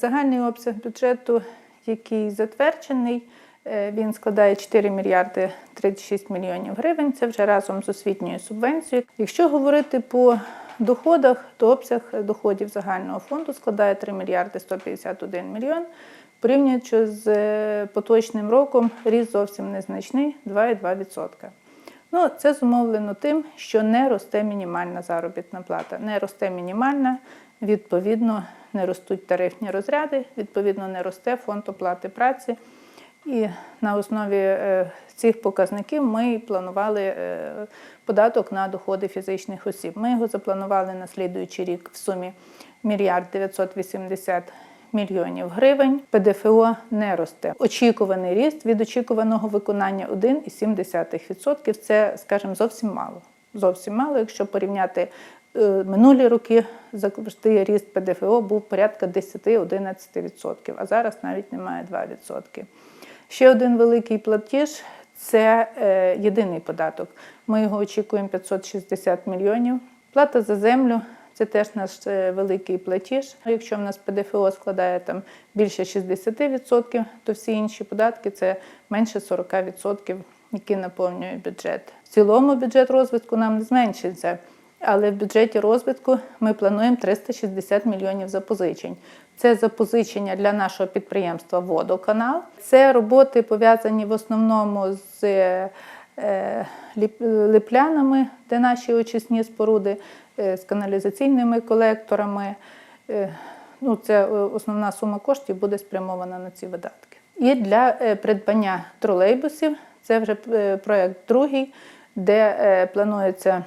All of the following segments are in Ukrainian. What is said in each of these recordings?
Загальний обсяг бюджету, який затверджений, е, він складає 4 мільярди 36 мільйонів гривень. Це вже разом з освітньою субвенцією. Якщо говорити по доходах, то обсяг доходів загального фонду складає 3 мільярди 151 мільйон. Порівнюючи з е, поточним роком, ріст зовсім незначний 2,2%. Ну, це зумовлено тим, що не росте мінімальна заробітна плата. Не росте мінімальна, відповідно, не ростуть тарифні розряди, відповідно, не росте фонд оплати праці. І на основі е, цих показників ми планували е, податок на доходи фізичних осіб. Ми його запланували на слідуючий рік в сумі мільярд 980 мільйонів гривень. ПДФО не росте. Очікуваний ріст від очікуваного виконання 1,7%. Це, скажімо, зовсім мало. Зовсім мало, якщо порівняти минулі роки, завжди ріст ПДФО був порядка 10-11%, а зараз навіть немає 2%. Ще один великий платіж це е, єдиний податок. Ми його очікуємо 560 мільйонів. Плата за землю це теж наш е, великий платіж. Якщо в нас ПДФО складає там більше 60%, то всі інші податки це менше 40%, які наповнюють бюджет. В цілому бюджет розвитку нам не зменшиться. Але в бюджеті розвитку ми плануємо 360 мільйонів запозичень. Це запозичення для нашого підприємства Водоканал. Це роботи пов'язані в основному з е, ліп- ліплянами, де наші очисні споруди, е, з каналізаційними колекторами. Е, Ну, це е, основна сума коштів буде спрямована на ці видатки. І для е, придбання тролейбусів це вже е, проект другий, де е, планується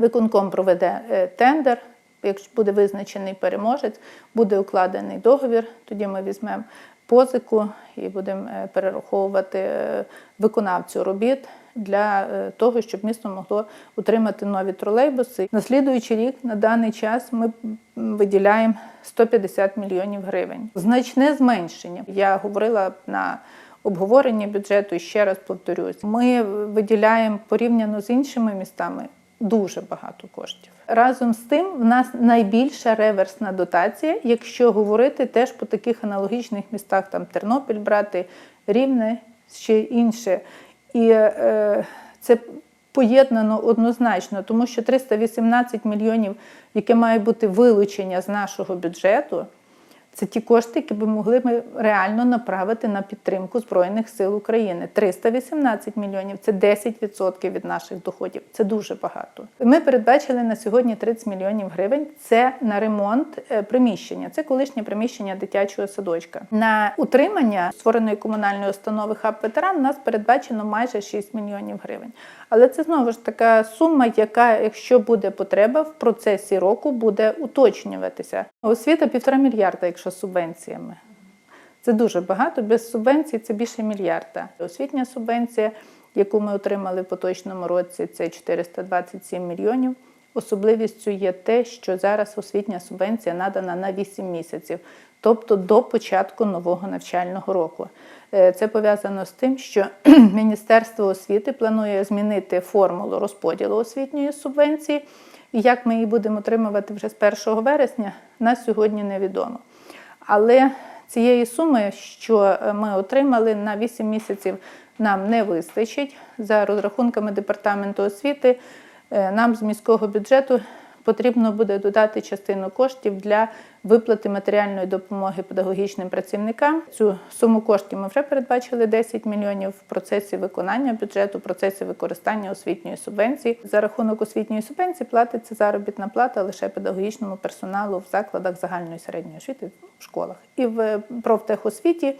Виконком проведе е, тендер. Якщо буде визначений переможець, буде укладений договір. Тоді ми візьмемо позику і будемо е, перераховувати е, виконавцю робіт для того, щоб місто могло утримати нові тролейбуси. На слідуючий рік на даний час ми виділяємо 150 мільйонів гривень. Значне зменшення. Я говорила на обговоренні бюджету ще раз повторюсь. Ми виділяємо порівняно з іншими містами дуже багато коштів. Разом з тим, в нас найбільша реверсна дотація, якщо говорити теж по таких аналогічних містах, там Тернопіль брати, Рівне, ще інше. І е, це поєднано однозначно, тому що 318 мільйонів, яке має бути вилучення з нашого бюджету, це ті кошти, які би могли ми реально направити на підтримку Збройних сил України. 318 мільйонів це 10% від наших доходів. Це дуже багато. Ми передбачили на сьогодні 30 мільйонів гривень. Це на ремонт е, приміщення. Це колишнє приміщення дитячого садочка. На утримання створеної комунальної установи хаб ветеран у нас передбачено майже 6 мільйонів гривень. Але це знову ж така сума, яка, якщо буде потреба, в процесі року буде уточнюватися. Освіта півтора мільярда, з субвенціями. Це дуже багато. Без субвенцій це більше мільярда. Освітня субвенція, яку ми отримали в поточному році, це 427 мільйонів. Особливістю є те, що зараз освітня субвенція надана на 8 місяців, тобто до початку нового навчального року. Е, Це пов'язано з тим, що Міністерство освіти планує змінити формулу розподілу освітньої субвенції. Як ми її будемо отримувати вже з 1 вересня, на сьогодні невідомо. Але цієї суми, що е, ми отримали на 8 місяців, нам не вистачить. За розрахунками департаменту освіти, е, нам з міського бюджету потрібно буде додати частину коштів для виплати матеріальної допомоги педагогічним працівникам. Цю суму коштів ми вже передбачили 10 мільйонів в процесі виконання бюджету, в процесі використання освітньої субвенції. За рахунок освітньої субвенції платиться заробітна плата лише педагогічному персоналу в закладах загальної середньої освіти в школах і в профтехосвіті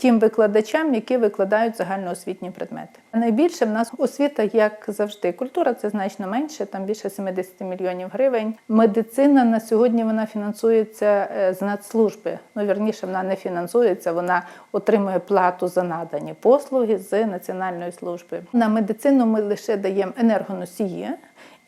тим викладачам, які викладають загальноосвітні предмети. Найбільше в нас освіта, як завжди. Культура це значно менше, там більше 70 мільйонів гривень. Медицина на сьогодні вона фінансується е, з нацслужби. Ну, вірніше, вона не фінансується, вона отримує плату за надані послуги з національної служби. На медицину ми лише даємо енергоносії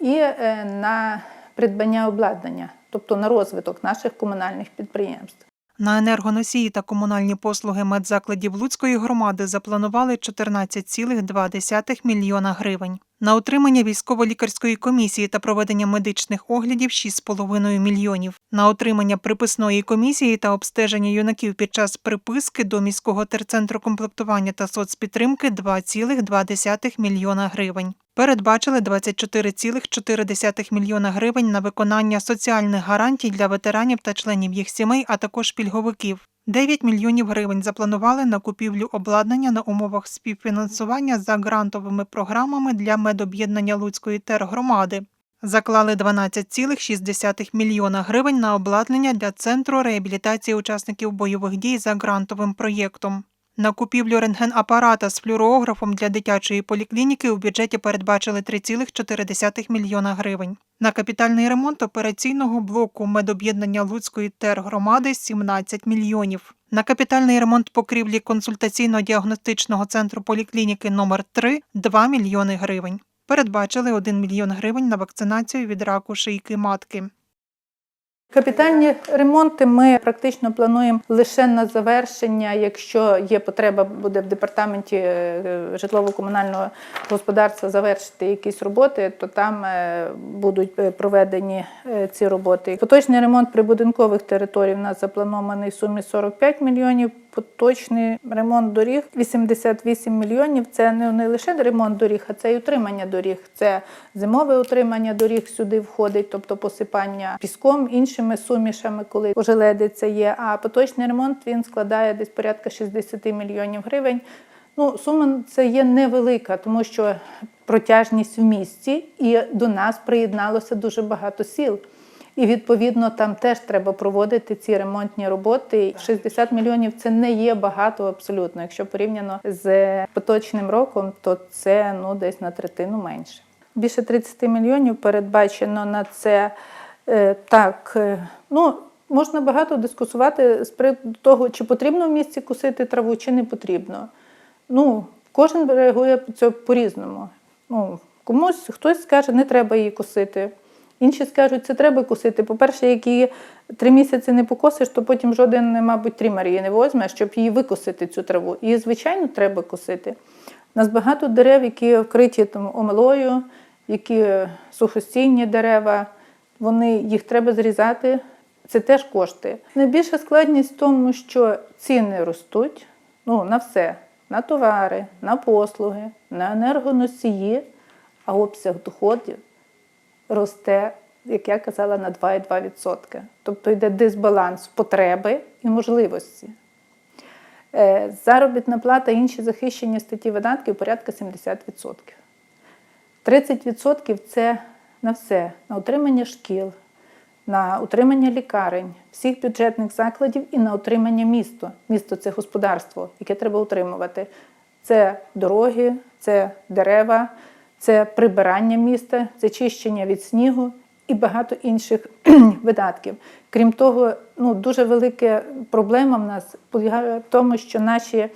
і е, на придбання обладнання, тобто на розвиток наших комунальних підприємств. На енергоносії та комунальні послуги медзакладів Луцької громади запланували 14,2 мільйона гривень. На утримання військово-лікарської комісії та проведення медичних оглядів 6,5 мільйонів. На утримання приписної комісії та обстеження юнаків під час приписки до міського терцентру комплектування та соцпідтримки 2,2 мільйона гривень. Передбачили 24,4 мільйона гривень на виконання соціальних гарантій для ветеранів та членів їх сімей, а також пільговиків. 9 мільйонів гривень запланували на купівлю обладнання на умовах співфінансування за грантовими програмами для медоб'єднання Луцької тергромади. Заклали 12,6 мільйона гривень на обладнання для центру реабілітації учасників бойових дій за грантовим проєктом. На купівлю рентгенапарата з флюорографом для дитячої поліклініки у бюджеті передбачили 3,4 мільйона гривень. На капітальний ремонт операційного блоку медоб'єднання Луцької тергромади 17 мільйонів. На капітальний ремонт покрівлі консультаційно-діагностичного центру поліклініки номер 3 2 мільйони гривень. Передбачили 1 мільйон гривень на вакцинацію від раку шийки матки. Капітальні ремонти ми практично плануємо лише на завершення, якщо є потреба, буде в департаменті е, житлово-комунального господарства завершити якісь роботи, то там е, будуть е, проведені ці роботи. Поточний ремонт прибудинкових територій у нас запланований в сумі 45 мільйонів. Поточний ремонт доріг 88 мільйонів. Це не, лише ремонт доріг, а це й утримання доріг. Це зимове утримання доріг сюди входить, тобто посипання піском, іншими сумішами, коли ожеледиця є. А поточний ремонт він складає десь порядка 60 мільйонів гривень. Ну, сума це є невелика, тому що протяжність в місті, і до нас приєдналося дуже багато сіл. І відповідно там теж треба проводити ці ремонтні роботи. 60 мільйонів це не є багато абсолютно. Якщо порівняно з поточним роком, то це ну десь на третину менше. Більше 30 мільйонів передбачено на це. Е, Так, е, ну можна багато дискусувати з приводу того, чи потрібно в місті косити траву, чи не потрібно. Ну, кожен реагує по-різному. Ну, комусь хтось скаже, не треба її косити. Інші скажуть, це треба косити. По-перше, як її три місяці не покосиш, то потім жоден, мабуть, трімер її не возьме, щоб її викосити, цю траву. Її, звичайно, треба косити. У нас багато дерев, які вкриті там, омелою, які сухостійні дерева, вони, їх треба зрізати. Це теж кошти. Найбільша складність в тому, що ціни ростуть ну, на все: на товари, на послуги, на енергоносії, а обсяг доходів росте, як я казала, на 2,2%. Тобто йде дисбаланс потреби і можливості. Е, Заробітна плата і інші захищені статті видатків порядка 70%. 30% це на все, на утримання шкіл, на утримання лікарень, всіх бюджетних закладів і на утримання міста. Місто це господарство, яке треба утримувати. Це дороги, це дерева, це прибирання міста, це чищення від снігу і багато інших видатків. Крім того, ну, дуже велика проблема в нас полягає в тому, що наші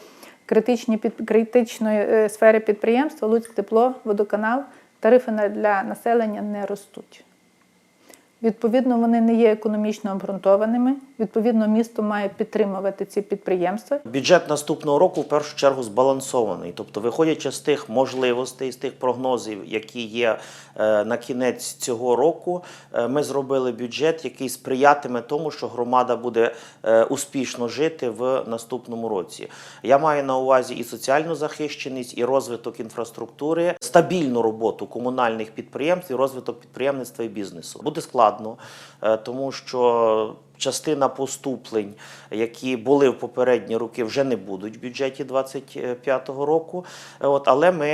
критичні під критичної е, сфери підприємства Луцьк тепло, водоканал, тарифи для населення не ростуть. Відповідно, вони не є економічно обґрунтованими. Відповідно, місто має підтримувати ці підприємства. Бюджет наступного року в першу чергу збалансований. Тобто, виходячи з тих можливостей, з тих прогнозів, які є е, на кінець цього року, е, ми зробили бюджет, який сприятиме тому, що громада буде е, успішно жити в наступному році. Я маю на увазі і соціальну захищеність, і розвиток інфраструктури, стабільну роботу комунальних підприємств, і розвиток підприємництва і бізнесу. Буде складно, е, тому що. Частина поступлень, які були в попередні роки, вже не будуть в бюджеті 2025 року. Е, От, але ми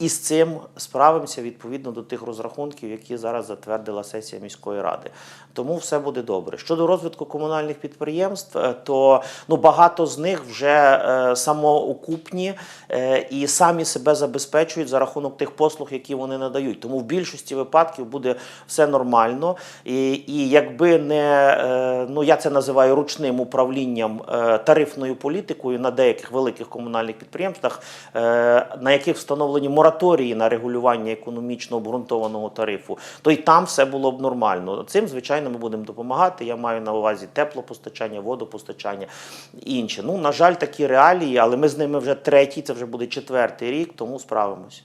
е, із цим справимося відповідно до тих розрахунків, які зараз затвердила сесія міської ради. Тому все буде добре. Щодо розвитку комунальних підприємств, е, то ну багато з них вже е, самоокупні е, і самі себе забезпечують за рахунок тих послуг, які вони надають. Тому в більшості випадків буде все нормально. І, і якби не е, ну я це називаю ручним управлінням е, тарифною політикою на деяких великих комунальних підприємствах, е, на яких встановлені мораторії мораторії на регулювання економічно обґрунтованого тарифу, то й там все було б нормально. Цим, звичайно, ми будемо допомагати. Я маю на увазі теплопостачання, водопостачання і інше. Ну, на жаль, такі реалії, але ми з ними вже третій, це вже буде четвертий рік, тому справимось.